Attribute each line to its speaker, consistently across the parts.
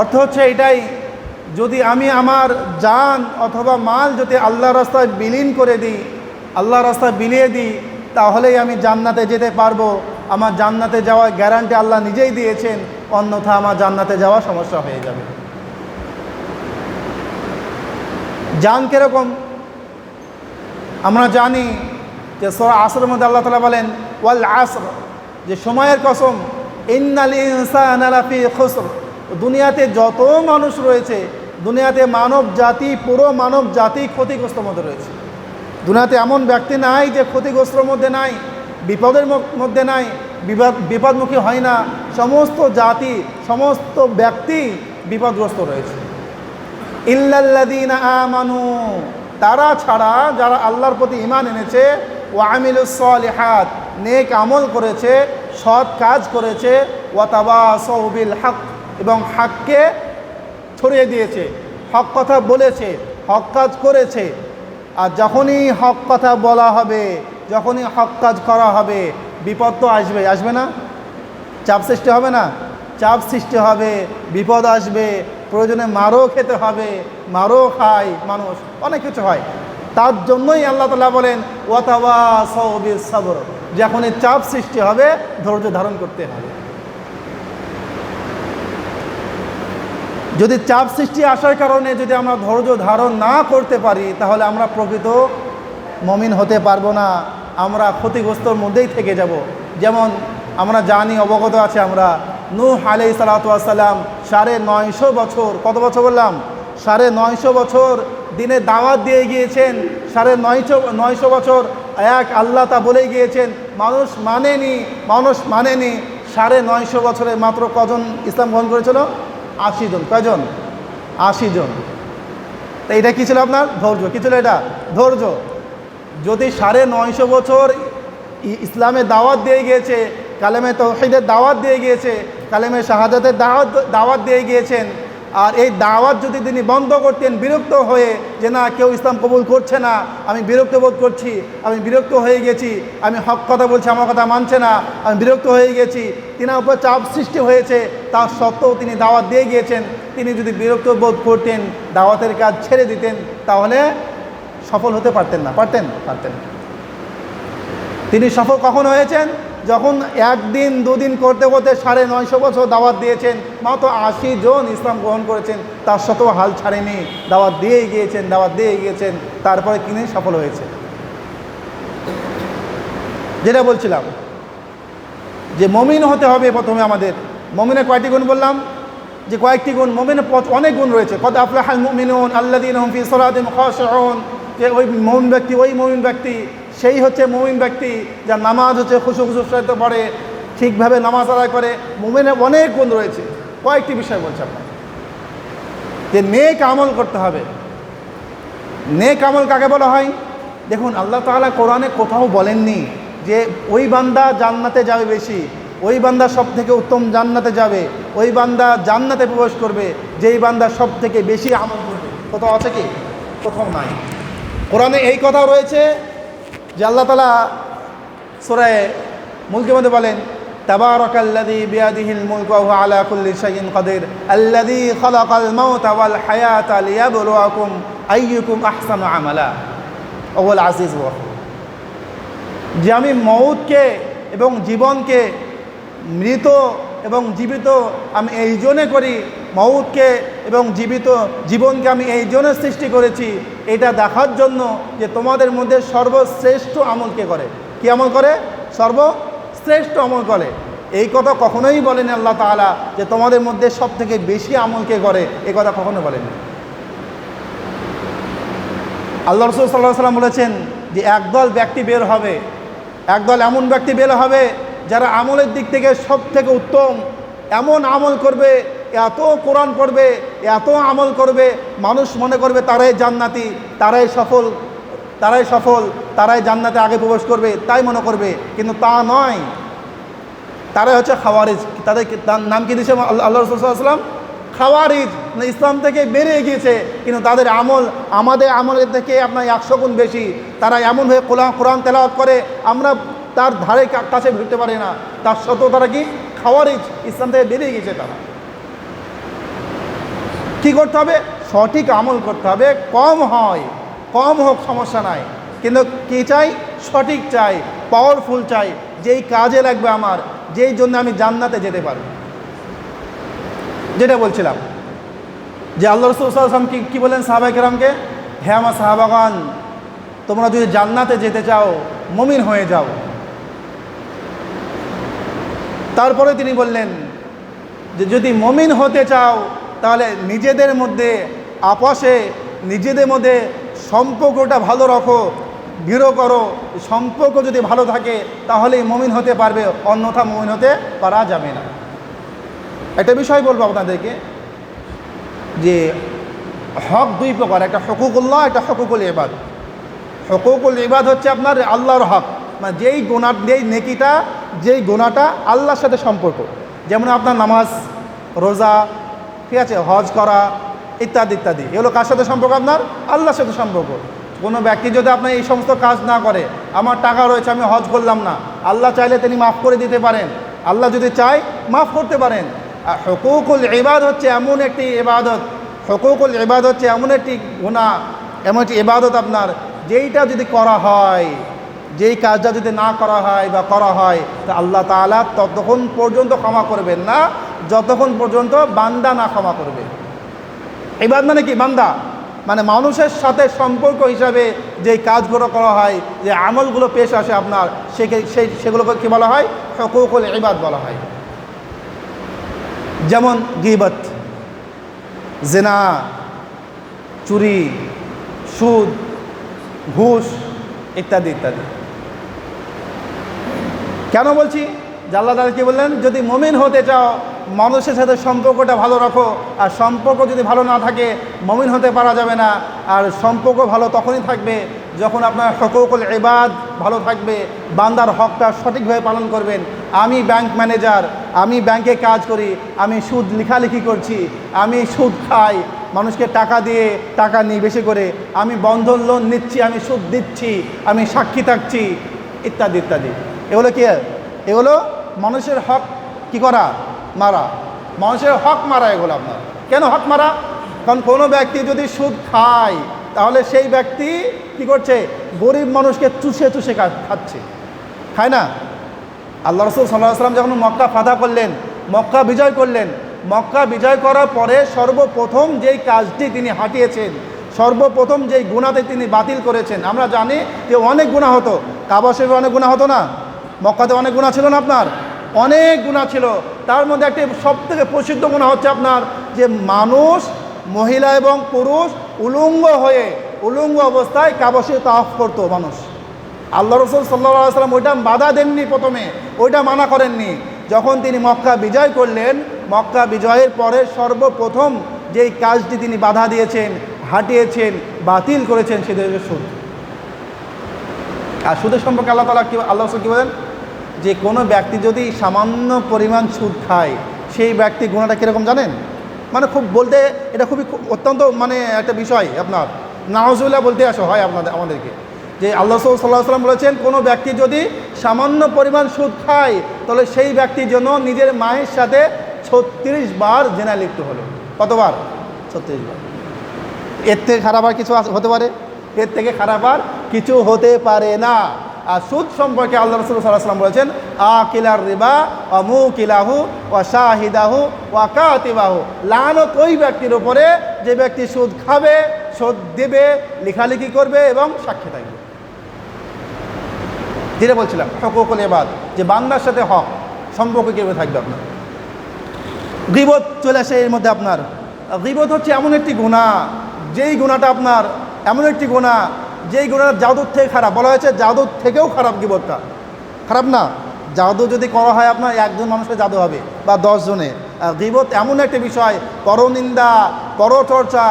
Speaker 1: অর্থ হচ্ছে এটাই, যদি আমি আমার জান অথবা মাল যদি আল্লাহ রাস্তায় বিলীন করে দিই আল্লাহ রাস্তায় বিলিয়ে দিই, তাহলেই আমি জান্নাতে যেতে পারব। আমার জান্নাতে যাওয়ার গ্যারান্টি আল্লাহ নিজেই দিয়েছেন, অন্যথা আমার জান্নাতে যাওয়া সমস্যা হয়ে যাবে। জান কীরকম? আমরা জানি যে সোরা আসরের মধ্যে আল্লাহ তালা বলেন, ওয়াল আসর, যে সময়ের কসম, ইন্নাল ইনসানালাফি খুসর। দুনিয়াতে যত মানুষ রয়েছে, দুনিয়াতে মানব জাতি, পুরো মানব জাতি ক্ষতিগ্রস্ত মধ্যে রয়েছে। দুনিয়াতে এমন ব্যক্তি নাই যে ক্ষতিগ্রস্তর মধ্যে নাই, বিপদের মধ্যে নাই বিপদ বিপদমুখী হয় না। সমস্ত জাতি, সমস্ত ব্যক্তি বিপদগ্রস্ত রয়েছে। ইল্লাল্লাদিনা আমানু, তারা ছাড়া যারা আল্লাহর প্রতি ইমান এনেছে ও আমিলুসলিহাত নেক আমল করেছে, সৎ কাজ করেছে ওয়াতাবা সৌবিল হক এবং হাককে ছড়িয়ে দিয়েছে। হক কথা বলেছে, হক কাজ করেছে। আর যখনই হক কথা বলা হবে, যখনই হক কাজ করা হবে, বিপদ তো আসবে আসবে না? চাপ সৃষ্টি হবে না? চাপ সৃষ্টি হবে, বিপদ আসবে, প্রয়োজনে মারও খেতে হবে, মারও খায় মানুষ, অনেক কিছু হয়। তার জন্যই আল্লাহ তালা বলেন ওয়াতাওয়া সবির। সবর যখনই চাপ সৃষ্টি হবে, ধৈর্য ধারণ করতে হবে। যদি চাপ সৃষ্টি আসার কারণে যদি আমরা ধৈর্য ধারণ না করতে পারি, তাহলে আমরা প্রকৃত মমিন হতে পারব না। আমরা ক্ষতিগ্রস্তর মধ্যেই থেকে যাব। যেমন আমরা জানি, অবগত আছে আমরা, নূহ আলাই সালাতাম সাড়ে নয়শো বছর, কত বছর বললাম? সাড়ে নয়শো বছর দিনে দাওয়াত দিয়ে গিয়েছেন। সাড়ে নয়শো নয়শো বছর এক আল্লাহ তা বলে গিয়েছেন, মানুষ মানেনি মানুষ মানেনি। সাড়ে নয়শো বছরে মাত্র কজন ইসলাম গ্রহণ করেছিল? আশি জন। কয়জন? আশি জন। তো এটা কী ছিল আপনার? ধৈর্য। কী ছিল এটা? ধৈর্য। যদি সাড়ে নয়শো বছর ইসলামের ইসলামে দাওয়াত দিয়ে গিয়েছে, কালেমে তৌহিদের দাওয়াত দিয়ে গিয়েছে, কালেমে শাহাদাতের দাওয়াত দাওয়াত দিয়ে গিয়েছেন আর এই দাওয়াত যদি তিনি বন্ধ করতেন, বিরক্ত হয়ে যে না, কেউ ইসলাম কবুল করছে না, আমি বিরক্ত বোধ করছি, আমি বিরক্ত হয়ে গেছি, আমি হক কথা বলছি, আমার কথা মানছে না, আমি বিরক্ত হয়ে গেছি, তিনার উপর চাপ সৃষ্টি হয়েছে তার সত্ত্বেও তিনি দাওয়াত দিয়ে গিয়েছেন। তিনি যদি বিরক্ত বোধ করতেন, দাওয়াতের কাজ ছেড়ে দিতেন, তাহলে সফল হতে পারতেন না, পারতেন পারতেন তিনি সফল কখন হয়েছেন? যখন একদিন, দুদিন করতে করতে সাড়ে নয়শো বছর দাওয়াত দিয়েছেন, মাত্র আশি জন ইসলাম গ্রহণ করেছেন, তার সত্ত্বেও হাল ছাড়েনি। দাওয়াত দিয়েই গিয়েছেন, দাওয়াত দিয়ে গিয়েছেন, তারপরে তিনি সফল হয়েছে যেটা বলছিলাম, যে মমিন হতে হবে প্রথমে আমাদের। মমিনের কয়টি গুণ বললাম? যে কয়েকটি গুণ, মমিনের পথ অনেক গুণ রয়েছে। কত আফলাহাল মুমিনুন আল্লাদিন হমফি সরাদিম খাশউন। যে ওই মমিন ব্যক্তি, ওই মমিন ব্যক্তি সেই হচ্ছে মমিন ব্যক্তি যার নামাজ হচ্ছে খুশু খুশু সাহিত্য পড়ে, ঠিকভাবে নামাজ আদায় করে। মমিনের অনেক গুণ রয়েছে। কয়েকটি বিষয় বলছে আপনার যে নেক আমল করতে হবে। নেক আমল কাকে বলা হয়? দেখুন, আল্লাহ তাআলা কোরআনে কোথাও বলেননি যে ওই বান্দা জান্নাতে যাবে বেশি, ওই বান্দা সব থেকে উত্তম জান্নাতে যাবে, ওই বান্দা জান্নাতে প্রবেশ করবে, যেই বান্দা সব থেকে বেশি আমল করবে। কোথাও আছে কি? কোথাও নাই। কোরআনে এই কথা রয়েছে যে আল্লাহ তালা সুরায় মুলকের মধ্যে বলেন تبارك الذي بيده الملك وهو على كل شيء قدير الذي خلق الموت والحياة ليبلوكم أيكم أحسن عملا وهو العزيز الغفور যে আমি মৌতকে এবং জীবনকে মৃত এবং জীবিত আমি এই জন্যে করি মৌতকে এবং জীবিত জীবনকে আমি এই জন্য সৃষ্টি করেছি, এটা দেখার জন্য যে তোমাদের মধ্যে সর্বশ্রেষ্ঠ আমলকে করে? কি আমল করে? সর্বশ্রেষ্ঠ আমল করে। এই কথা কখনোই বলেন আল্লাহ তাআলা যে তোমাদের মধ্যে সব থেকে বেশি আমলকে করে। এই কথা কখনো বলেন। আল্লাহ রসুল সাল্লাহ সাল্লাম বলেছেন যে একদল ব্যক্তি বের হবে, একদল এমন ব্যক্তি বের হবে যারা আমলের দিক থেকে সব থেকে উত্তম, এমন আমল করবে এত কোরআন পড়বে, এত আমল করবে, মানুষ মনে করবে তারাই জান্নাতি, তারাই সফল তারাই সফল, তারাই জান্নাতে আগে প্রবেশ করবে, তাই মনে করবে। কিন্তু তা নয়। তারাই হচ্ছে খাওয়ারিজ। তাদের নাম কি দিয়েছে আল্লাহ রসুল্লাহাম খাওয়ারিজ। মানে ইসলাম থেকে বেরিয়ে গিয়েছে। কিন্তু তাদের আমল আমাদের আমলের থেকে আপনার একশো গুণ বেশি। তারা এমনভাবে কোরআন কোরআন তেলাওয়াত করে। আমরা তার ধারে কাছে ভিড়তে পারি না। তার সত্ত্বেও তারা কি? খাওয়ারিজ। ইসলাম থেকে বেরিয়ে গিয়েছে তারা। কি করতে হবে? সঠিক আমল করতে হবে। কম হয়, কম হোক, সমস্যা নাই। কিন্তু কি চাই? সঠিক চাই পাওয়ারফুল চাই। যেই কাজে লাগবে আমার, যেই জন্য আমি জান্নাতে যেতে পারব। যেটা বলছিলাম যে আল্লাহ রসুলাম কি, কী বলেন সাহাবাইকেরামকে হ্যাঁ আমার সাহাবাগান, তোমরা যদি জান্নাতে যেতে চাও, মমিন হয়ে যাও। তারপরে তিনি বললেন যে যদি মমিন হতে চাও তাহলে নিজেদের মধ্যে আপসে নিজেদের মধ্যে সম্পর্কটা ভালো রাখো, দৃঢ় করো। সম্পর্ক যদি ভালো থাকে, তাহলেই মমিন হতে পারবে, অন্যথা মমিন হতে পারা যাবে না। একটা বিষয় বলব আপনাদেরকে, যে হক দুই প্রকার, একটা হকুকুল্লাহ, একটা হকুকুল ইবাদ। হকুকুল ইবাদ হচ্ছে আপনার আল্লাহর হক মানে যেই গোনা যেই নেকিটা, যেই গোনাটা আল্লাহর সাথে সম্পর্ক। যেমন আপনার নামাজ, রোজা ঠিক আছে? হজ করা, ইত্যাদি ইত্যাদি। এগুলো কার সাথে সম্পর্ক আপনার? আল্লাহর সাথে সম্পর্ক। কোনো ব্যক্তি যদি আপনার এই সমস্ত কাজ না করে, আমার টাকা রয়েছে, আমি হজ করলাম না, আল্লাহ চাইলে তিনি মাফ করে দিতে পারেন। আল্লাহ যদি চায়, মাফ করতে পারেন। আর হকুকুল এবাদ হচ্ছে এমন একটি এবাদত হকুকুল এবাদ হচ্ছে এমন একটি গুণা এমন একটি এবাদত আপনার, যেইটা যদি করা হয়, যেই কাজটা যদি না করা হয় বা করা হয়, তা আল্লাহ তাআলা ততক্ষণ পর্যন্ত ক্ষমা করবেন না। যতক্ষণ পর্যন্ত বান্দা না ক্ষমা করবে। এবার মানে কি? বান্দা। মানে মানুষের সাথে সম্পর্ক হিসাবে যেই কাজগুলো করা হয়, যে আমলগুলো পেশ আসে আপনার সেই সেগুলোকে কী বলা হয়? হকুকুল ইবাদ বলা হয়। যেমন গিবত, জেনা, চুরি, সুদ, ঘুষ ইত্যাদি ইত্যাদি। কেন বলছি? জাল্লা দাদা কি বললেন? যদি মমিন হতে চাও মানুষের সাথে সম্পর্কটা ভালো রাখো, আর সম্পর্ক যদি ভালো না থাকে, মমিন হতে পারা যাবে না। আর সম্পর্ক ভালো তখনই থাকবে যখন আপনার হকুকুল এবাদ ভালো থাকবে, বান্দার হকটা সঠিকভাবে পালন করবেন। আমি ব্যাংক ম্যানেজার, আমি ব্যাংকে কাজ করি, আমি সুদ লেখালেখি করছি, আমি সুদ খাই, মানুষকে টাকা দিয়ে টাকা নিই বেশি করে, আমি বন্ধন লোন নিচ্ছি, আমি সুদ দিচ্ছি, আমি সাক্ষী থাকছি, ইত্যাদি ইত্যাদি। এগুলো কি? এগুলো মানুষের হক কি করা? মারা। মানুষের হক মারা এগুলো আপনার। কেন হক মারা? কারণ কোনো ব্যক্তি যদি সুদ খায়, তাহলে সেই ব্যক্তি কি করছে? গরিব মানুষকে চুষে চুষে খাচ্ছে। খায় না? আল্লাহ রসুল সাল্লাহ যখন মক্কা ফাঁদা করলেন, মক্কা বিজয় করলেন, মক্কা বিজয় করার পরে সর্বপ্রথম যেই কাজটি তিনি হাঁটিয়েছেন, সর্বপ্রথম যেই গুণাতে তিনি বাতিল করেছেন, আমরা জানি যে অনেক গুণা হতো। কাবা শরীফে অনেক গুণা হতো না? মক্কাতে অনেক গুণা ছিল না আপনার? অনেক গুণা ছিল। তার মধ্যে একটি সব থেকে প্রসিদ্ধ গুণা হচ্ছে আপনার যে মানুষ, মহিলা এবং পুরুষ উলঙ্গ হয়ে উলঙ্গ অবস্থায় কাবা শরীফ তাফ করতো মানুষ। আল্লাহ রসুল সাল্লাহ সাল্লাম ওইটা বাধা দেননি প্রথমে, ওইটা মানা করেননি। যখন তিনি মক্কা বিজয় করলেন, মক্কা বিজয়ের পরে সর্বপ্রথম যেই কাজটি তিনি বাধা দিয়েছেন, হাঁটিয়েছেন, বাতিল করেছেন সেদের সুদ। আর সুদের সম্পর্কে আল্লাহ তালা কী আল্লাহ রসুল কী বলেন? যে কোনো ব্যক্তি যদি সামান্য পরিমাণ সুদ খায়, সেই ব্যক্তি গুণাটা কীরকম জানেন? মানে খুব বলতে, এটা খুবই খুব- অত্যন্ত মানে একটা বিষয় আপনার। নাহজুল্লাহ বলতে আসো, হয় আপনাদের, আমাদেরকে। যে আল্লাহ সাল্লাহ সাল্লাম বলেছেন, কোনো ব্যক্তি যদি সামান্য পরিমাণ সুদ খায়, তাহলে সেই ব্যক্তির জন্য নিজের মায়ের সাথে ছত্রিশ বার জেনা লিপ্ত হলো। কতবার? ছত্রিশ বার। এর থেকে খারাপ আর কিছু হতে পারে? এর থেকে খারাপ আর কিছু হতে পারে না। আর সুদ সম্পর্কে আল্লাহ রসুল সাল্লাম বলেছেন আ কিলার রিবা ও মু কিলাহু ও শাহিদাহু ও কাতিবাহু। লানত ওই ব্যক্তির উপরে যে ব্যক্তি সুদ খাবে, সুদ দেবে, লেখালেখি করবে এবং সাক্ষী থাকবে। যেটা বলছিলাম, হকুকুল এবাদ যে বান্দার সাথে হক, সম্পর্ক কীভাবে থাকবে আপনার? গিবত চলে আসে এর মধ্যে আপনার। গিবত হচ্ছে এমন একটি গুণা যেই গুণাটা আপনার এমন একটি গুণা যেই গুণাটা জাদুর থেকে খারাপ, বলা হয়েছে জাদুর থেকেও খারাপ গিবতটা। খারাপ না, জাদু যদি করা হয় আপনার একজন মানুষের জাদু হবে বা দশজনে গিবত এমন একটি বিষয় পরনিন্দা পরচর্চা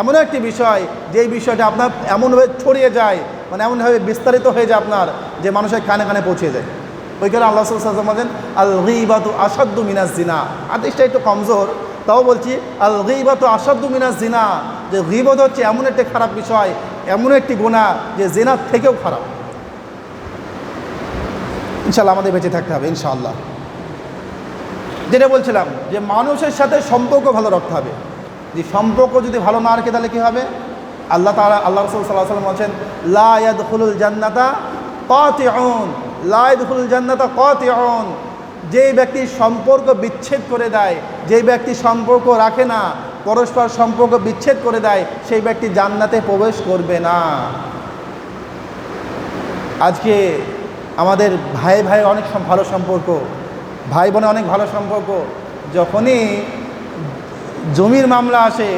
Speaker 1: এমন একটি বিষয়, যেই বিষয়টা আপনার এমনভাবে ছড়িয়ে যায় মানে এমনভাবে বিস্তারিত হয়ে যায় আপনার, যে মানুষের কানে কানে পৌঁছে যায়। ওইখানে আল্লাহ সাল্লাম বলেন আল গিবাতু আসাদ্দু মিনাজ জিনা। আদেশটা একটু কমজোর, তাও বলছি আল গিবাতু আসাদ্দু মিনাস জিনা। যে গিবত হচ্ছে এমন একটি খারাপ বিষয় এমন একটি গুণা যে জেনার থেকেও খারাপ। ইনশাল্লাহ আমাদের বেঁচে থাকতে হবে, ইনশাআল্লাহ। যেটা বলছিলাম যে মানুষের সাথে সম্পর্ক ভালো রাখতে হবে। যে সম্পর্ক যদি ভালো না রাখে তাহলে কী হবে? আল্লাহ তাআলা, আল্লাহ রসুল সাল্লাহ সাল্লাম বলছেন, লা ইয়াদখুলুল জান্নাতা কাতিউন লা ইয়াদখুলুল জান্নাতা কাতিউন। যেই ব্যক্তি সম্পর্ক বিচ্ছেদ করে দেয়, যেই ব্যক্তি সম্পর্ক রাখে না পরস্পর সম্পর্ক বিচ্ছেদ করে দেয়, সেই ব্যক্তি জান্নাতে প্রবেশ করবে না। আজকে আমাদের ভাই ভাই অনেক ভালো সম্পর্ক, ভাই বোনে অনেক ভালো সম্পর্ক। যখনই জমির মামলা আসে,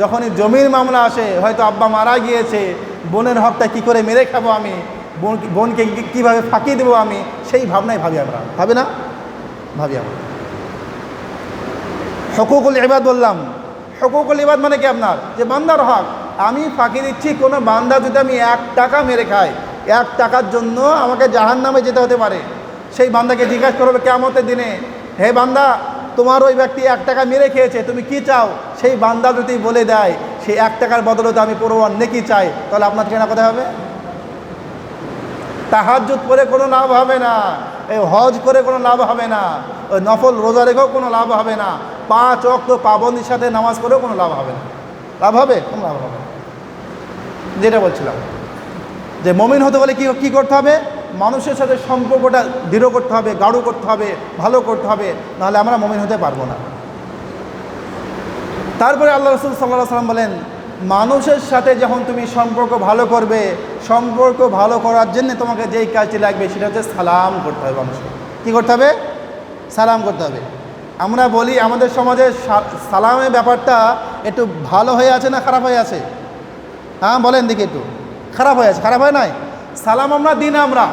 Speaker 1: যখনই জমির মামলা আসে, হয়তো আব্বা মারা গিয়েছে, বোনের হকটা কি করে মেরে খাব আমি, বোন বোনকে কীভাবে ফাঁকি দেবো আমি, সেই ভাবনাই ভাবি আমরা। ভাবি না? ভাবি আমরা। হকুকুল ইবাদ বললাম হকুকুল ইবাদ মানে কি আপনার? যে বান্দার হক। আমি ফাঁকি দিচ্ছি, কোনো বান্দা যদি আমি এক টাকা মেরে খাই এক টাকার জন্য আমাকে জাহান নামে যেতে হতে পারে। সেই বান্দাকে জিজ্ঞাসা করবে কেমতের দিনে, হে বান্দা, তোমার ওই ব্যক্তি এক টাকা মেরে খেয়েছে, তুমি কি চাও? সেই বান্দা যদি বলে দেয় সেই এক টাকার বদলতে আমি পুরো নেকি চাই, তাহলে আপনার ঠিকানা কোথায় হবে? তাহাজুদ করে কোনো লাভ হবে না। এই হজ করে কোনো লাভ হবে না। ওই নফল রোজা রেখেও কোনো লাভ হবে না। পাঁচ অক্ত পাবন্দির সাথে নামাজ করেও কোনো লাভ হবে না। লাভ হবে? কোনো লাভ হবে যেটা বলছিলাম। যে মমিন হতে হলে কী কী করতে হবে? মানুষের সাথে সম্পর্কটা দৃঢ় করতে হবে, গাঢ় করতে হবে, ভালো করতে হবে। নাহলে আমরা মমিন হতে পারব না। তারপরে আল্লাহ রসুল সাল্লাহ সাল্লাম বলেন মানুষের সাথে যখন তুমি সম্পর্ক ভালো করবে, সম্পর্ক ভালো করার জন্য তোমাকে যেই কাজটি লাগবে সেটা হচ্ছে সালাম করতে হবে মানুষকে। কী করতে হবে? সালাম করতে হবে। আমরা বলি আমাদের সমাজে সালামের ব্যাপারটা একটু ভালো হয়ে আছে না খারাপ হয়ে আছে? হ্যাঁ বলেন দেখি একটু। খারাপ হয়ে আছে, খারাপ হয় নাই? সালাম আমরা, দিন আমরা।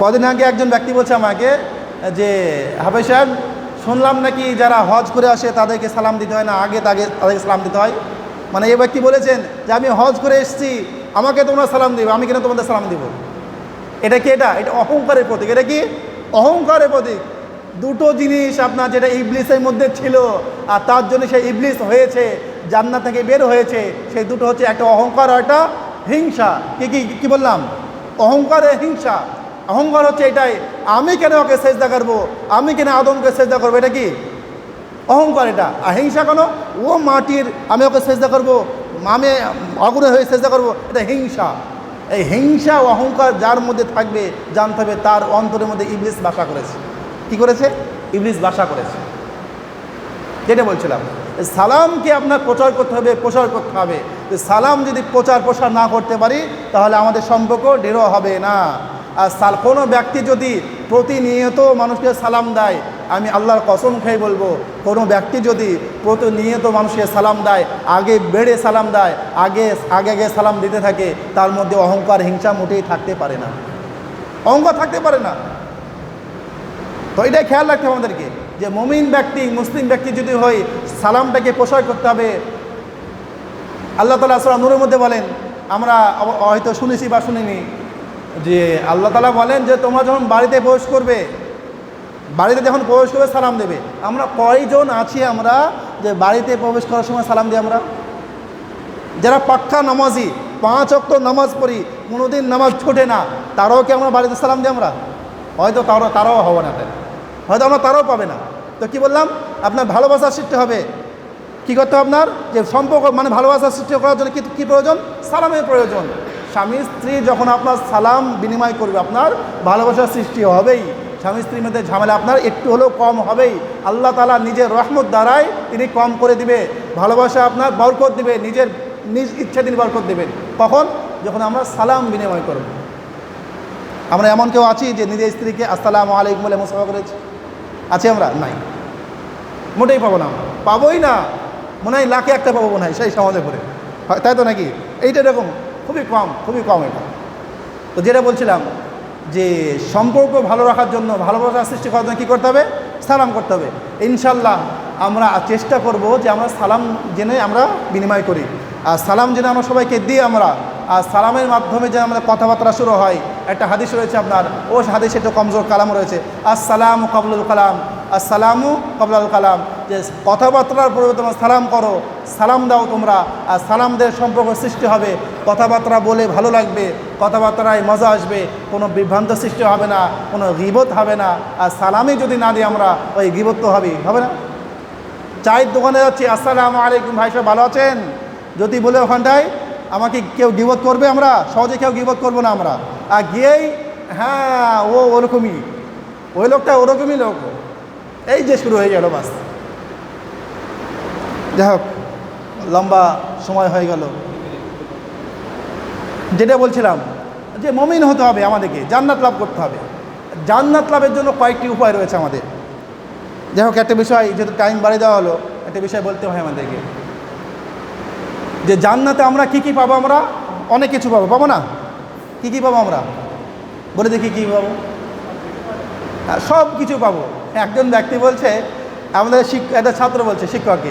Speaker 1: কদিন আগে একজন ব্যক্তি বলছে আমাকে যে, হাফেজ সাহেব, শুনলাম নাকি যারা হজ করে আসে তাদেরকে সালাম দিতে হয় না? আগে তাকে তাদেরকে সালাম দিতে হয়। মানে এই ব্যক্তি বলেছেন যে আমি হজ করে এসেছি, আমাকে তোমরা সালাম দিবে, আমি কেন তোমাদের সালাম দিব? এটা কি এটা? এটা অহংকারের প্রতীক। এটা কি? অহংকারের প্রতীক। দুটো জিনিস আপনার যেটা ইবলিসের মধ্যে ছিল আর তার জন্য সেই ইবলিস হয়েছে, জান্নাত থেকে বের হয়েছে, সেই দুটো হচ্ছে একটা অহংকার আর একটা হিংসা। কি কি কি বললাম? অহংকার হিংসা। অহংকার হচ্ছে এটাই, আমি কেন ওকে সেজদা করব? আমি কেন আদমকে সেজদা করব? এটা কি? অহংকার এটা। আর হিংসা কেন? ও মাটির, আমি ওকে সেজদা করব, আমি আগুনে হয়ে চেষ্টা করব, এটা হিংসা। এই হিংসা অহংকার যার মধ্যে থাকবে, জানতে হবে তার অন্তরের মধ্যে ইবলিস বাসা করেছে। কি করেছে? ইবলিস বাসা করেছে। যেটা বলছিলাম সালামকে আপনার প্রচার করতে হবে, প্রসার করতে হবে। সালাম যদি প্রচার প্রসার না করতে পারি, তাহলে আমাদের সম্পর্ক দৃঢ় হবে না। আর সাল কোনো ব্যক্তি যদি প্রতিনিয়ত মানুষকে সালাম দেয় আমি আল্লাহর কসম খেয়ে বলব, কোনো ব্যক্তি যদি প্রতিনিয়ত মানুষকে সালাম দেয়, আগে বেড়ে সালাম দেয়, আগে আগে আগে সালাম দিতে থাকে, তার মধ্যে অহংকার, হিংসা মোটেই থাকতে পারে না। অহংকার থাকতে পারে না। তো এটাই খেয়াল রাখতে হবে আমাদেরকে, যে মমিন ব্যক্তি, মুসলিম ব্যক্তি যদি হয়, সালামটাকে প্রসার করতে হবে। আল্লাহ তালা আসলাম নূরের মধ্যে বলেন, আমরা হয়তো শুনেছি বা শুনিনি, যে আল্লাহ তালা বলেন যে তোমরা যখন বাড়িতে প্রবেশ করবে বাড়িতে যখন প্রবেশ করবে, সালাম দেবে। আমরা কয়জন আছি আমরা যে বাড়িতে প্রবেশ করার সময় সালাম দিই আমরা? যারা পাক্কা নামাজি, পাঁচ অক্ত নামাজ পড়ি, কোনোদিন নামাজ ছোটে না, তারাও কি আমরা বাড়িতে সালাম দিই আমরা? হয়তো তারাও তারাও হবে না তাই। হয়তো আমরা তারাও পাবে না। তো কি বললাম? আপনার ভালোবাসার সৃষ্টি হবে। কি করতে হবে আপনার? যে সম্পর্ক মানে ভালোবাসার সৃষ্টি করার জন্য কি কী প্রয়োজন? সালামের প্রয়োজন। স্বামী, স্ত্রী যখন আপনার সালাম বিনিময় করবে, আপনার ভালোবাসার সৃষ্টি হবেই। স্বামী স্ত্রীর মধ্যে ঝামেলা আপনার, একটু হলেও কম হবেই। আল্লাহ তালা নিজের রহমত দ্বারায় তিনি কম করে দিবে, ভালোবাসা আপনার বরকত দিবে, নিজের নিজ ইচ্ছা তিনি বরকত দেবেন। কখন? যখন আমরা সালাম বিনিময় করব। আমরা এমন কেউ আছি যে নিজের স্ত্রীকে আসসালামু আলাইকুম বলে মুসাফা করেছি? আছি আমরা? নাই। মোটেই পাবো না পাবোই না। মনে হয় লাখে একটা পাবো মনে হয় সেই সমাজে করে তাই তো নাকি? এইটা এরকম, খুবই কম খুবই কম এটা। তো যেটা বলছিলাম যে সম্পর্ক ভালো রাখার জন্য, ভালোবাসা সৃষ্টি করার জন্য কী করতে হবে? সালাম করতে হবে। ইনশাল্লাহ আমরা চেষ্টা করব যে আমরা সালাম জেনে আমরা বিনিময় করি। আর সালাম জেনে আমরা সবাইকে দিই আমরা। আর সালামের মাধ্যমে যে আমাদের কথাবার্তা শুরু হয়। একটা হাদিস রয়েছে আপনার ও হাদিসে একটু কমজোর কালাম রয়েছে। আসসালাম কবলুল কালাম। আসসালামু কবলাল কালাম। যে কথাবার্তার পূর্বে তোমরা সালাম করো, সালাম দাও তোমরা, আর সালামদের সম্পর্ক সৃষ্টি হবে। কথাবার্তা বলে ভালো লাগবে, কথাবার্তায় মজা আসবে, কোনো বিভ্রান্ত সৃষ্টি হবে না, কোনো গিবত হবে না। আর সালামই যদি না দিই আমরা, ওই গিবত তো হবেই, হবে না? চায়ের দোকানে যাচ্ছি, আসসালামু আলাইকুম, ভাই সাহেব ভালো আছেন? যদি বলে ওখানটায়, আমাকে কেউ গিবত করবে আমরা? সহজে কেউ গিবত করব না আমরা। আর গিয়েই হ্যাঁ ও ওরকমই। ওই লোকটা ওরকমই লোক। এই যে শুরু হয়ে গেল বাস। যাই হোক লম্বা সময় হয়ে গেল। যেটা বলছিলাম যে মমিন হতে হবে আমাদেরকে জান্নাত লাভ করতে হবে। জান্নাত লাভের জন্য কয়েকটি উপায় রয়েছে আমাদের। যাই হোক একটা বিষয় যেহেতু টাইম বাড়িয়ে দেওয়া হলো একটা বিষয় বলতে হয় আমাদেরকে। যে জান্নাতে আমরা কি কি পাবো আমরা? অনেক কিছু পাবো। পাবো না? কি কি পাবো আমরা? বলে দেখি কী পাবো। হ্যাঁ, সব কিছু পাবো। একজন ব্যক্তি বলছে, আমাদের একটা ছাত্র বলছে, শিক্ষককে,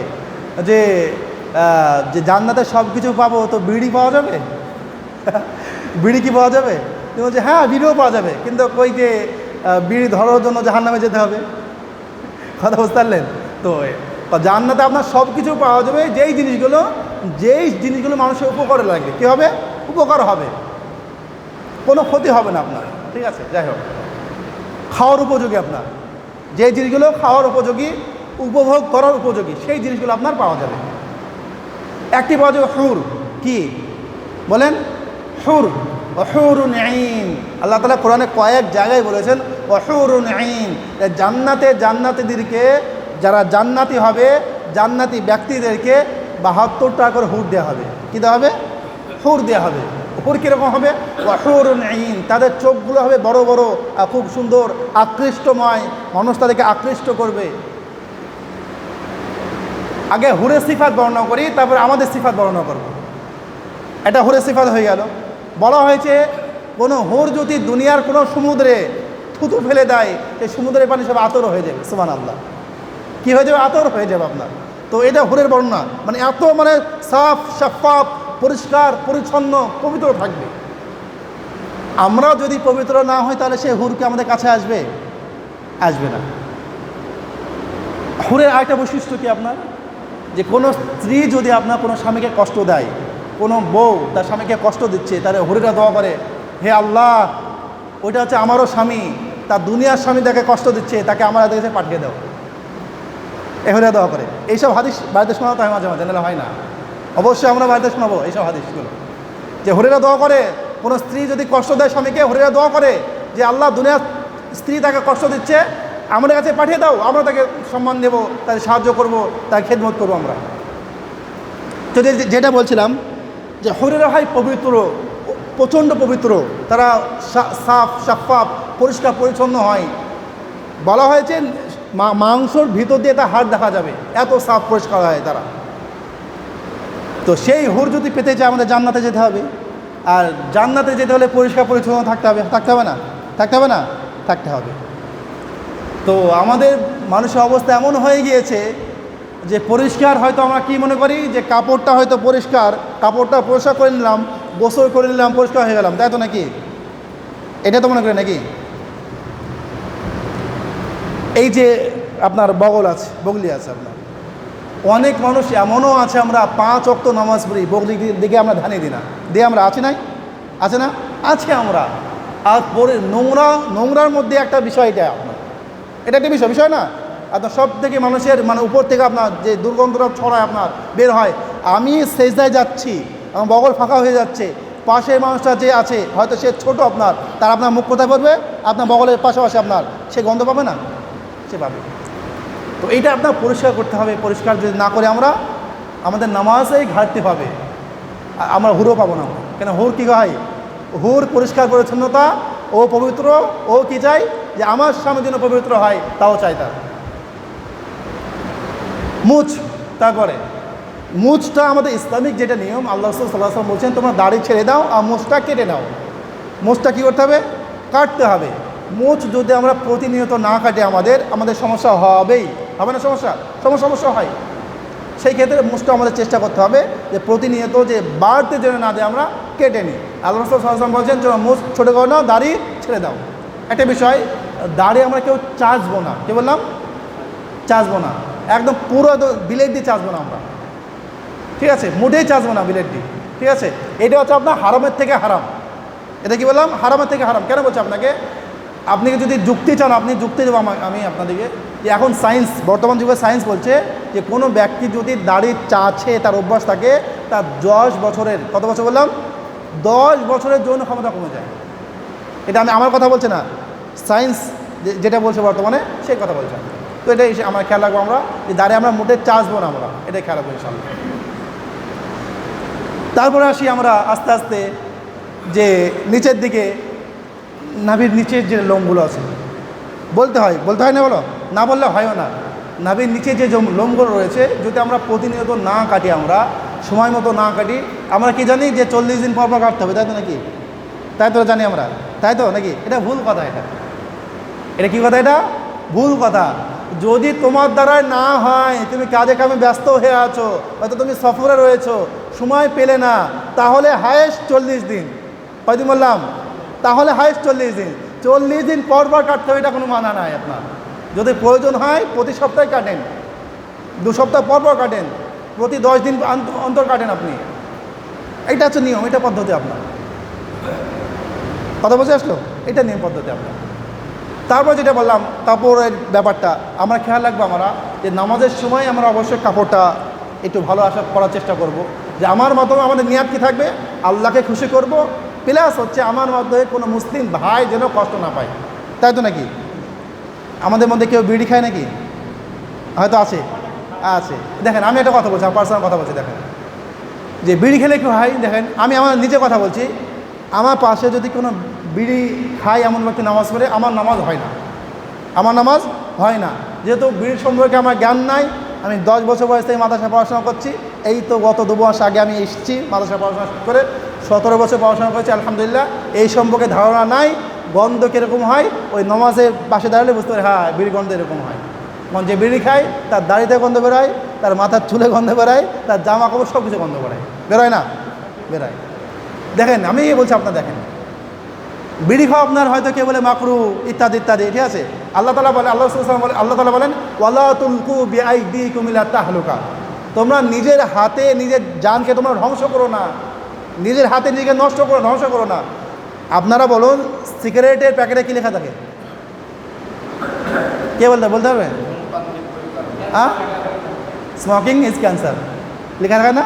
Speaker 1: যে যে জান্নাতে সব কিছু পাবো, তো বিড়ি পাওয়া যাবে? বিড়ি কি পাওয়া যাবে? তুমি বলছে হ্যাঁ বিড়িও পাওয়া যাবে, কিন্তু ওই যে বিড়ি ধরার জন্য জাহান নামে যেতে হবে। কথা বুঝতে পারলেন? তো জান্নাতে আপনার সব কিছু পাওয়া যাবে, যেই জিনিসগুলো যেই জিনিসগুলো মানুষের উপকারে লাগবে। কী হবে? উপকার হবে। কোনো ক্ষতি হবে না আপনার। ঠিক আছে? যাই হোক। খাওয়ার উপযোগী আপনার। যে জিনিসগুলো খাওয়ার উপযোগী, উপভোগ করার উপযোগী, সেই জিনিসগুলো আপনার পাওয়া যাবে। একটি পাওয়া যাবে হুর। কি? বলেন, হুর। অহুরুন আইন আল্লাহ তালা কোরআনে কয়েক জায়গায় বলেছেন অহুরুন আইন জান্নাতে জান্নাতিদেরকে, যারা জান্নাতি হবে, জান্নাতি ব্যক্তিদেরকে বাহাত্তর টাকা করে হুর দেওয়া হবে। কী দেওয়া হবে? হুর দেওয়া হবে। হুর কীরকম হবে? অহুরুন আইন। তাদের চোখগুলো হবে বড় বড় খুব সুন্দর, আকৃষ্টময়। মানুষ তাদেরকে আকৃষ্ট করবে। আগে হুরের সিফাত বর্ণনা করি, তারপর আমাদের সিফাত বর্ণনা করব। এটা হুরের সিফাত হয়ে গেল। বলা হয়েছে, কোনো হুর যদি দুনিয়ার কোনো সমুদ্রে থুতু ফেলে দেয়, সেই সমুদ্রের পানি সব আতর হয়ে যাবে। সুমান আল্লাহ কী হয়ে যাবে? আতর হয়ে যাবে আপনার। তো এটা হুরের বর্ণনা। মানে এত মানে সাফ, সাফাফ পরিষ্কার, পরিচ্ছন্ন, পবিত্র থাকবে। আমরা যদি পবিত্র না হই, তাহলে সে হুরকে আমাদের কাছে আসবে? আসবে না। হুরের আরেকটা বৈশিষ্ট্য কি আপনার? যে কোনো স্ত্রী যদি আপনার কোনো স্বামীকে কষ্ট দেয়, কোনো বউ তার স্বামীকে কষ্ট দিচ্ছে, তাহলে হরিরা দোয়া করে, হে আল্লাহ, ওইটা হচ্ছে আমারও স্বামী, তার দুনিয়ার স্বামী তাকে কষ্ট দিচ্ছে, তাকে আমার কাছে পাঠিয়ে দাও। এ হরিরা দোয়া করে। এইসব হাদিস বাড়িতে শোনাতে হয় মাঝে মাঝে হয় না। অবশ্যই আমরা বাড়িতে শোনাবো এইসব হাদিসগুলো যে হরিরা দোয়া করে, কোনো স্ত্রী যদি কষ্ট দেয় স্বামীকে, হরিরা দোয়া করে যে আল্লাহ দুনিয়ার স্ত্রী তাকে কষ্ট দিচ্ছে, আমাদের কাছে পাঠিয়ে দাও, আমরা তাকে সম্মান দেবো, তাকে সাহায্য করব তাকে খেদমত করব আমরা। তো যেটা বলছিলাম, যে হরিরা হয় পবিত্র, প্রচণ্ড পবিত্র, তারা সাফ সাফাফ পরিষ্কার, পরিচ্ছন্ন হয়। বলা হয়েছে মাংসর ভিতর দিয়ে তার হাড় দেখা যাবে, এত সাফ, পরিষ্কার হয় তারা। তো সেই হুর যদি পেতে চায়, আমাদের জান্নাতে যেতে হবে। আর জান্নাতে যেতে হলে পরিষ্কার পরিচ্ছন্ন থাকতে হবে। থাকতে হবে না? থাকতে হবে না? থাকতে হবে। তো আমাদের মানুষের অবস্থা এমন হয়ে গিয়েছে যে পরিষ্কার হয়তো আমরা কি মনে করি? যে কাপড়টা হয়তো পরিষ্কার। কাপড়টা পরিষ্কার করে নিলাম, গোসল করে নিলাম, পরিষ্কার হয়ে গেলাম। তাই তো নাকি? এটা তো মনে করি নাকি? এই যে আপনার বগল আছে, বগলি আছে আপনার। অনেক মানুষ এমনও আছে, আমরা পাঁচ অক্ত নামাজ পড়ি বগলির দিকে আমরা ধ্যানে দিই না। দিয়ে আমরা আছি নাই? আছে না? আছে আমরা। আর পরে নোংরা, নোংরার মধ্যে একটা বিষয় এটা আপনার। এটা একটা বিষয় বিষয় না? আপনার সব থেকে মানুষের মানে উপর থেকে আপনার যে দুর্গন্ধটা ছড়ায় আপনার, বের হয়। আমি সেজদায় যাচ্ছি, আমার বগল ফাঁকা হয়ে যাচ্ছে পাশের মানুষটা যে আছে, হয়তো সে ছোট আপনার, তার আপনার মুখ কোথায় পড়বে? আপনার বগলের পাশাপাশি আপনার, সে গন্ধ পাবে না? সে পাবে। তো এইটা আপনার পরিষ্কার করতে হবে, পরিষ্কার যদি না করে আমরা, আমাদের নামাজেই ঘাটতি পাবে। আমরা হুরও পাবো না কেন হুর কী হয় হুর পরিষ্কার পরিচ্ছন্নতা, ও পবিত্র, ও কি চাই যে আমার স্বামী যেন পবিত্র হয়, তাও চাই তার। মুছ তারপরে মুছটা আমাদের ইসলামিক যেটা নিয়ম, আল্লাহ সাল্লাহ বলছেন, তোমরা দাড়ি ছেড়ে দাও আর মুছটা কেটে নাও। মুছটা কী করতে হবে? কাটতে হবে। মুছ যদি আমরা প্রতিনিয়ত না কাটে আমাদের আমাদের সমস্যা হবেই। হবে না সমস্যা? সমস্যা সমস্যা হয়। সেই ক্ষেত্রে মুছটা আমাদের চেষ্টা করতে হবে যে প্রতিনিয়ত যে বাড়তে যেন না দেয় আমরা, কেটে নিই। আল্লাহ সাল্লাম বলছেন তোমরা মুছ ছোটো করে নাও, দাড়ি ছেড়ে দাও। একটা বিষয়, দাড়ি আমরা কেউ চাচবো না। কি বললাম? চাচবো না। একদম পুরো বিলেট দিয়ে চাচবো না আমরা। ঠিক আছে? মোটেই চাচবো না বিলেট দিয়ে। ঠিক আছে? এটা হচ্ছে আপনার হারামের থেকে হারাম। এটা কি বললাম? হারামের থেকে হারাম। কেন বলছি আপনাকে? আপনি যদি যুক্তি চান, আপনি যুক্তি দেবো আমা- আপনাদেরকে। যে এখন সায়েন্স বর্তমান যুগে সায়েন্স বলছে যে কোনো ব্যক্তি যদি দাড়ি চাছে তার অভ্যাস থাকে, তার দশ বছরের, কত বছর বললাম? দশ বছরের যৌন ক্ষমতা কমে যায়। এটা আমি, আমার কথা বলছে না। সায়েন্স যেটা বলছে বর্তমানে, সেই কথা বলছে। তো এটাই আমরা খেয়াল রাখব আমরা, যে দাঁড়িয়ে আমরা মোটে চাষবো না আমরা, এটাই খেয়াল রাখব ইনশাল্লাহ। তারপরে আসি আমরা আস্তে আস্তে যে নিচের দিকে, নাভির নিচের যে লোমগুলো আছে। বলতে হয় বলতে হয় না বলো? না বললে হয়ও না। নাভির নিচে যে লোমগুলো রয়েছে, যদি আমরা প্রতিনিয়ত না কাটি আমরা, সময় মতো না কাটি, আমরা কি জানি যে চল্লিশ দিন পর পর কাটতে হবে, তাই তো নাকি? তাই তো জানি আমরা। তাই তো নাকি? এটা ভুল কথা এটা। এটা কি কথা এটা? ভুল কথা। যদি তোমার দ্বারা না হয়, তুমি কাজে কামে ব্যস্ত হয়ে আছো, হয়তো তুমি সফরে রয়েছো, সময় পেলে না, তাহলে হায়েস্ট চল্লিশ দিন। কয়দিন বললাম? তাহলে হায়েস্ট চল্লিশ দিন। চল্লিশ দিন পর পর কাটতে হবে, এটা কোনো মানা নাই আপনার। যদি প্রয়োজন হয়, প্রতি সপ্তাহে কাটেন। দু সপ্তাহ পর পর কাটেন। প্রতি দশ দিন অন্তর কাটেন আপনি। এটা হচ্ছে নিয়ম, এটা পদ্ধতি আপনার। কথা বুঝে আসলো? এটা নিয়ম পদ্ধতি আপনার। তারপর যেটা বললাম কাপড়ের ব্যাপারটা, আমরা খেয়াল রাখব আমরা, যে নামাজের সময় আমরা অবশ্যই কাপড়টা একটু ভালো আসা করার চেষ্টা করব। যে আমার মাধ্যমে আমাদের নিয়াত কি থাকবে? আল্লাহকে খুশি করব প্লাস হচ্ছে আমার মাধ্যমে কোনো মুসলিম ভাই যেন কষ্ট না পায়। তাই তো নাকি? আমাদের মধ্যে কেউ বিড়ি খায় নাকি? হয়তো আছে। আছে। দেখেন, আমি একটা কথা বলছি, আমার পার্সোনাল কথা বলছি, দেখেন। যে বিড়ি খেলে কেউ হয়, দেখেন, আমি আমার নিজে কথা বলছি, আমার পাশে যদি কোনো বিড়ি খাই এমন ব্যক্তি নামাজ পড়ে, আমার নামাজ হয় না। আমার নামাজ হয় না। যেহেতু বিড়ি সম্পর্কে আমার জ্ঞান নাই, আমি দশ বছর বয়স থেকে মাদ্রাসা পড়াশোনা করছি, এই তো গত দু মাস আগে আমি এসেছি মাদ্রাসা পড়াশোনা করে সতেরো বছর পড়াশোনা করেছি, আলহামদুলিল্লাহ। এই সম্পর্কে ধারণা নাই, গন্ধ কীরকম হয়, ওই নমাজের পাশে দাঁড়ালে বুঝতে পারি হ্যাঁ বিড়ি গন্ধ এরকম হয়। যে বিড়ি খায়, তার দাড়িতে গন্ধ বেরোয়, তার মাথার চুলে গন্ধ বেরোয়, তার জামা কাপড় সব কিছু গন্ধ বেরোয়। বেরোয় না? বেরোয়। দেখেন, আমি বলছি আপনার দেখেন। বিড়ি খাওয়া আপনার হয়তো কে বলে মাকরু, ইত্যাদি ইত্যাদি, ঠিক আছে? আল্লাহ তালা বলে, আল্লাহ বলে আল্লাহ তালা বলেন, ওয়ালা তুলকু বিআই দি কুমিলা তাহলুকা। তোমরা নিজের হাতে, নিজের জানকে তোমরা ধ্বংস করো না। নিজের হাতে নিজেকে নষ্ট করো, ধ্বংস করো না। আপনারা বলুন, সিগারেটের প্যাকেটে কী লেখা থাকে? কে বলতে বলতে হবে? হ্যাঁ? স্মোকিং ইজ ক্যান্সার লেখা থাকে না?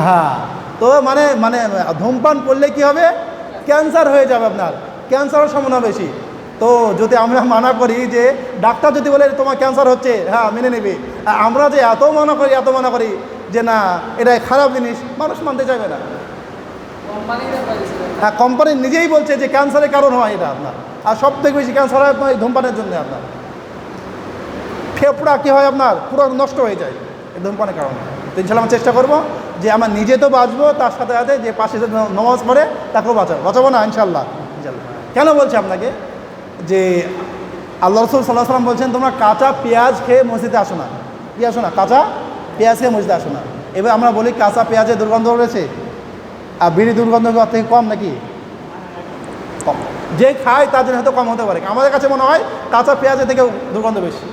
Speaker 1: হ্যাঁ। তো মানে মানে ধূমপান করলে কি হবে? ক্যান্সার হয়ে যাবে আপনার। ক্যান্সারের সম্ভাবনা বেশি। তো যদি আমরা মানা করি যে, ডাক্তার যদি বলে তোমার ক্যান্সার হচ্ছে হ্যাঁ মেনে নেবে। আমরা যে এত মানা করি, এত মানা করি যে না এটা খারাপ জিনিস, মানুষ মানতে চাইবে না। হ্যাঁ কোম্পানি নিজেই বলছে যে ক্যান্সারের কারণ হয় এটা আপনার। আর সব থেকে বেশি ক্যান্সার হয় আপনার এই ধূমপানের জন্য আপনার। ফেফড়া কী হয় আপনার? পুরো নষ্ট হয়ে যায় এই ধূমপানের কারণে। তো ইনশাল্লাহ আমরা চেষ্টা করব যে আমার নিজে তো বাঁচবো, তার সাথে সাথে যে পাশে নামাজ পড়ে, তাকেও বাঁচাবো। বাঁচাবো না, ইনশাল্লাহ। ইনশাল্লাহ। কেন বলছি আপনাকে? যে আল্লাহ রসুল সাল্লাহ সাল্লাম বলছেন, তোমরা কাঁচা পেঁয়াজ খেয়ে মসজিদে আসো না। কি আসো না? কাঁচা পেঁয়াজ খেয়ে মসজিদে আসো না এবার আমরা বলি কাঁচা পেঁয়াজের দুর্গন্ধ রয়েছে আর বিড়ি দুর্গন্ধ থেকে কম নাকি? কম। যে খায় তার জন্য হয়তো কম হতে পারে। আমাদের কাছে মনে হয় কাঁচা পেঁয়াজের থেকে দুর্গন্ধ বেশি।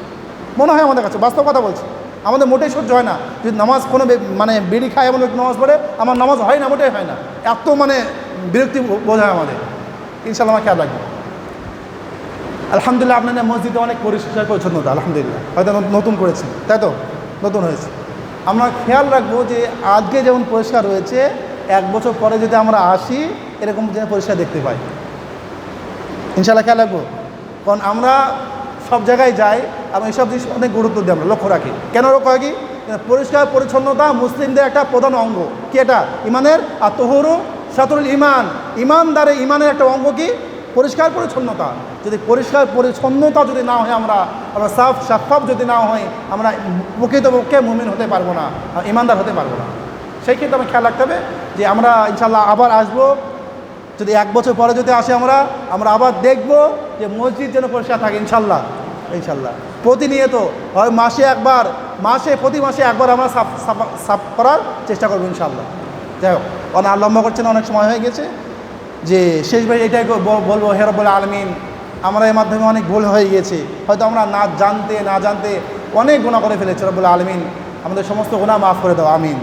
Speaker 1: মনে হয় আমাদের কাছে, বাস্তব কথা বলছি। আমাদের মোটেই সহ্য হয় না। যদি নামাজ কোনো মানে বিড়ি খায় এমন ব্যক্তি নামাজ পড়ে, আমার নামাজ হয় না, মোটেই হয় না। এত মানে বিরক্তি বোঝায় আমাদের। ইনশাল্লাহ আমার খেয়াল রাখব। আলহামদুলিল্লাহ আপনাদের মসজিদে অনেক পরিষ্কার পরিচ্ছন্নতা, আলহামদুলিল্লাহ। হয়তো নতুন করেছেন তাই তো? নতুন হয়েছে। আমরা খেয়াল রাখব যে আজকে যেমন পরিষ্কার রয়েছে, এক বছর পরে যদি আমরা আসি, এরকম যেন পরিষ্কার দেখতে পাই। ইনশাল্লাহ খেয়াল রাখব। কারণ আমরা সব জায়গায় যাই এবং এইসব জিনিস অনেক গুরুত্ব দিই আমরা, লক্ষ্য রাখি। কেন লক্ষ্য রাখি পরিষ্কার পরিচ্ছন্নতা মুসলিমদের একটা প্রধান অঙ্গ। কি এটা? ইমানের? আর তহরু সাতুল ইমান। ইমানদারে ইমানের একটা অঙ্গ কি? পরিষ্কার পরিচ্ছন্নতা, যদি পরিষ্কার পরিচ্ছন্নতা যদি না হয় আমরা আমরা সাফ সাফাফ যদি না হয়, আমরা প্রকৃতপক্ষে মুমিন হতে পারব না ইমানদার হতে পারব না। সেই ক্ষেত্রে আমার খেয়াল রাখতে হবে যে আমরা ইনশাল্লাহ আবার আসব। যদি এক বছর পরে যদি আসে আমরা আমরা আবার দেখব যে মসজিদ যেন পরিষ্কার থাকে ইনশাল্লাহ ইনশাল্লাহ প্রতিনিয়ত হয় মাসে একবার, মাসে, প্রতি মাসে একবার আমরা সাফ, সাফা- সাফ করার চেষ্টা করব ইনশাল্লাহ যাই হোক, অনেক লম্বা করছেন, অনেক সময় হয়ে গেছে। যে শেষবার এটাই বলব হেরবুল আলমিন, আমরা এর মাধ্যমে অনেক ভুল হয়ে গিয়েছে। হয়তো আমরা না জানতে না জানতে অনেক গুণা করে ফেলেছি রব্বুল আলমিন। আমাদের সমস্ত গুণা মাফ করে দাও, আমিন।